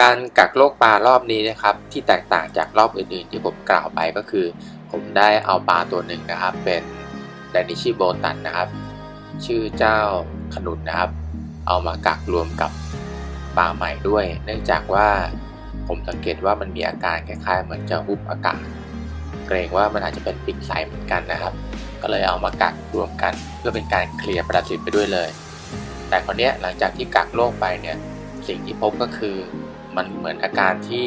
การกักโรคปลารอบนี้นะครับที่แตกต่างจากรอบอื่นๆ ที่ผมกล่าวไปก็คือ ผมได้เอาปลาตัวหนึ่งนะครับ เป็นแดนิชิโบตันนะครับ ชื่อเจ้าขนุนนะครับ เอามากักรวมกับปลาใหม่ด้วย เนื่องจากว่าผมสังเกตว่ามันมีอาการคล้ายๆ เหมือนจะฮุบอากาศ เกรงว่ามันอาจจะเป็นปิงไสเหมือนกันนะครับ ก็เลยเอามากักรวมกัน เพื่อเป็นการเคลียร์ประสิทธิ์ไปด้วยเลย แต่คนนี้หลังจากที่กักโรคไปเนี่ยสิ่งที่พบก็คือ มันเหมือนอาการที่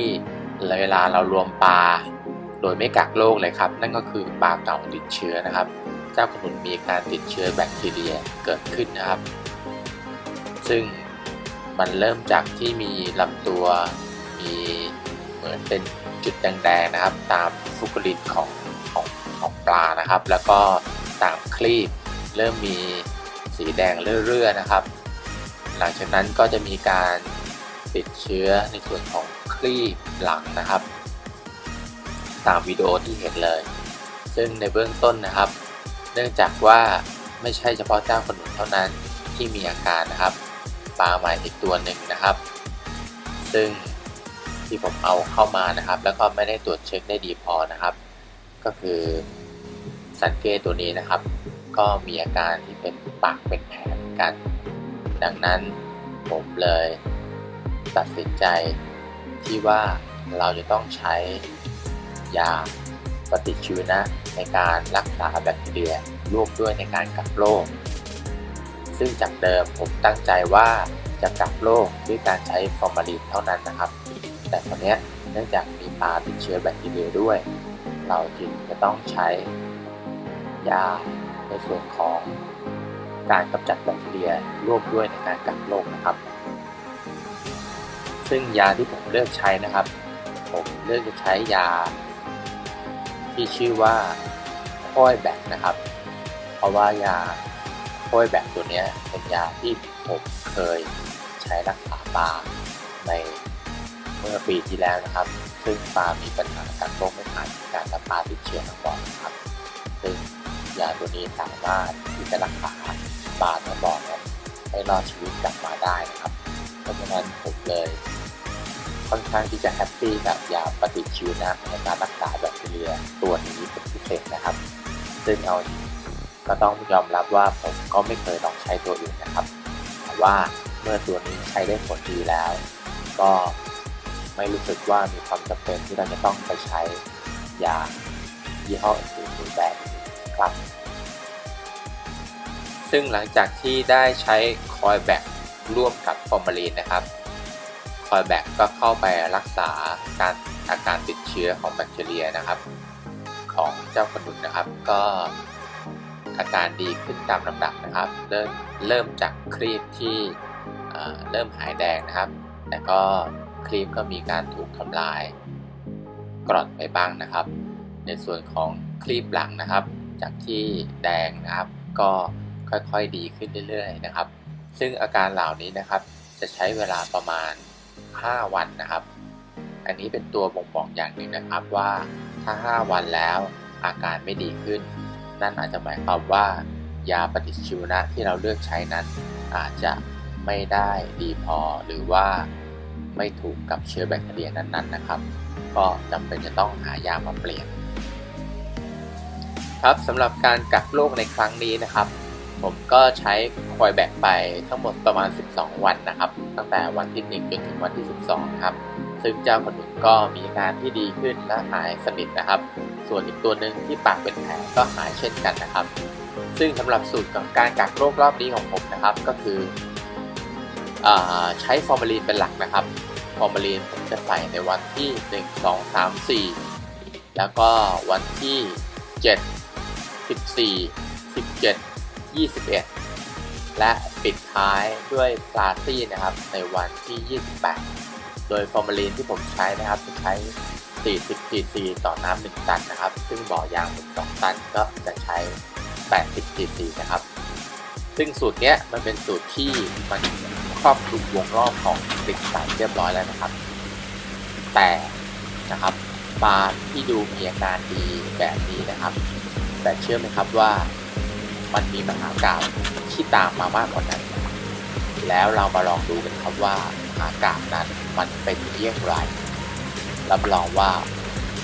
เวลาเรารวมปลาโดยไม่กักโรคเลยครับ นั่นก็คือปลาเก่าติดเชื้อนะครับ เจ้าขนุนมีการติดเชื้อแบคทีเรียเกิดขึ้นนะครับ ซึ่งมันเริ่มจากที่มีลำตัวมีเหมือนเป็นจุดแดงๆนะครับ ตามฟุกลินของของของปลานะครับ แล้วก็ตามคลีบเริ่มมีสีแดงเรื่อยๆนะครับ หลังจากนั้นก็จะมีการ ติดเชื้อในส่วนของคลีบหลังนะครับ ตามวิดีโอที่เห็นเลย ซึ่งในเบื้องต้นนะครับ เนื่องจากว่าไม่ใช่เฉพาะเจ้าขนุนเท่านั้นที่มีอาการนะครับ ปลาใหม่อีกตัวหนึ่งนะครับ ซึ่งที่ผมเอาเข้ามานะครับ แล้วก็ไม่ได้ตรวจเช็คได้ดีพอนะครับ ก็คือสันเกตตัวนี้นะครับ ก็มีอาการที่เป็นปากเป็นแผลกัน ดังนั้นผมเลย ตัดสินใจที่ว่าเราจะต้องใช้ยาปฏิชีวนะในการรักษาแบคทีเรียร่วมด้วยในการกักโรค ซึ่งจากเดิมผมตั้งใจว่าจะกักโรคด้วยการใช้ฟอร์มาลีนเท่านั้นนะครับ แต่ตอนนี้เนื่องจากมีปลาติดเชื้อแบคทีเรียด้วย เราจึงจะต้องใช้ยาในส่วนของการกำจัดแบคทีเรียร่วมด้วยในการกักโรคนะครับ ซึ่งยาที่ผมเลือกใช้นะครับ ผมเลือกจะใช้ยา ที่ชื่อว่าค่อยแบกนะครับ เพราะว่ายาค่อยแบกตัวนี้เป็นยาที่ผมเคยใช้รักษาปลาในเมื่อปีที่แล้วนะครับ ซึ่งปลามีปัญหาการโรคไม่ผ่านการและปลาติดเชื้อทั้งหมดนะครับ ซึ่งยาตัวนี้สามารถที่จะรักษาปลาทั้งหมดนั้ให้รอดชีวิตกลับมาได้นะครับ เพราะฉะนั้นผมเลย ค่อนข้างที่จะแฮปปี้กับยาปฏิชีวนะในการรักษาแบคทีเรียตัวนี้เป็นพิเศษนะครับ ซึ่งเอาก็ต้องยอมรับว่าผมก็ไม่เคยลองใช้ตัวอื่นนะครับ แต่ว่าเมื่อตัวนี้ใช้ได้ผลดีแล้ว ก็ไม่รู้สึกว่ามีความจำเป็นที่เราจะต้องไปใช้ยายี่ห้ออื่นหรือแบบครับ ซึ่งหลังจากที่ได้ใช้คอยแบคร่วมกับฟอร์มาลีนนะครับ คอยแบคก็เข้าไปรักษาการอาการติดเชื้อของแบคทีเรียนะครับ ของเจ้าขนุนนะครับ ก็อาการดีขึ้นตามลำดับนะครับ เริ่มเริ่มจากครีบที่เอ่อเริ่มหายแดงนะครับ แต่ก็ครีบก็มีการถูกทำลายกร่อนไปบ้างนะครับ ในส่วนของครีบหลังนะครับ จากที่แดงนะครับ ก็ค่อยๆดีขึ้นเรื่อยๆนะครับ ซึ่งอาการเหล่านี้นะครับจะใช้เวลาประมาณ 5 วันนะครับ อันนี้เป็นตัวบ่งบอกอย่างหนึ่งนะครับว่าถ้า 5 วันแล้วอาการไม่ดีขึ้น นั่นอาจจะหมายความว่ายาปฏิชีวนะที่เราเลือกใช้นั้น อาจจะไม่ได้ดีพอหรือว่าไม่ถูกกับเชื้อแบคทีเรียนั้นๆนะครับ ก็จำเป็นจะต้องหายามาเปลี่ยน ครับสำหรับการกักโรคในครั้งนี้นะครับ ผมก็ใช้คอยแบกไปทั้งหมดประมาณ 12 วันนะครับ ตั้งแต่วันที่ 1 จนถึงวันที่ 12 ครับ ซึ่งเจ้าขนุนก็มีอาการที่ดีขึ้นและหายสนิทนะครับ ส่วนอีกตัวหนึ่งที่ปากเป็นแผลก็หายเช่นกันนะครับ ซึ่งสำหรับสูตรของการกักโรครอบนี้ของผมนะครับ ก็คืออใช้ฟอร์มาลีนเป็นหลักนะครับ ฟอร์มาลีนผมจะใส่ในวันที่ 1 2 3 4 แล้วก็วันที่ 7 14 17 21 และปิดท้ายด้วยปลาซี่นะครับในวันที่ 28 โดยฟอร์มาลีนที่ผมใช้นะครับจะใช้ 40 cc ต่อน้ำ1ตันนะครับ ซึ่งบ่อยางผม2ตันก็จะใช้ 80 cc นะครับ ซึ่งสูตรเนี้ยมันเป็นสูตรที่มันครอบคลุมวงรอบของติดสารเรียบร้อยแล้วนะครับ แต่นะครับปลาที่ดูมีอาการดีแบบนี้นะครับ แต่เชื่อไหมครับว่า มันมีมหาเก่าที่ตามมามากกว่านั้น แล้วเรามาลองดูกันครับว่ามหากาบนั้นมันเป็นเยี่ยงไร รับรองว่า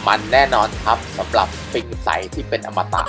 มันแน่นอนครับสำหรับปิงใสที่เป็นอมตะ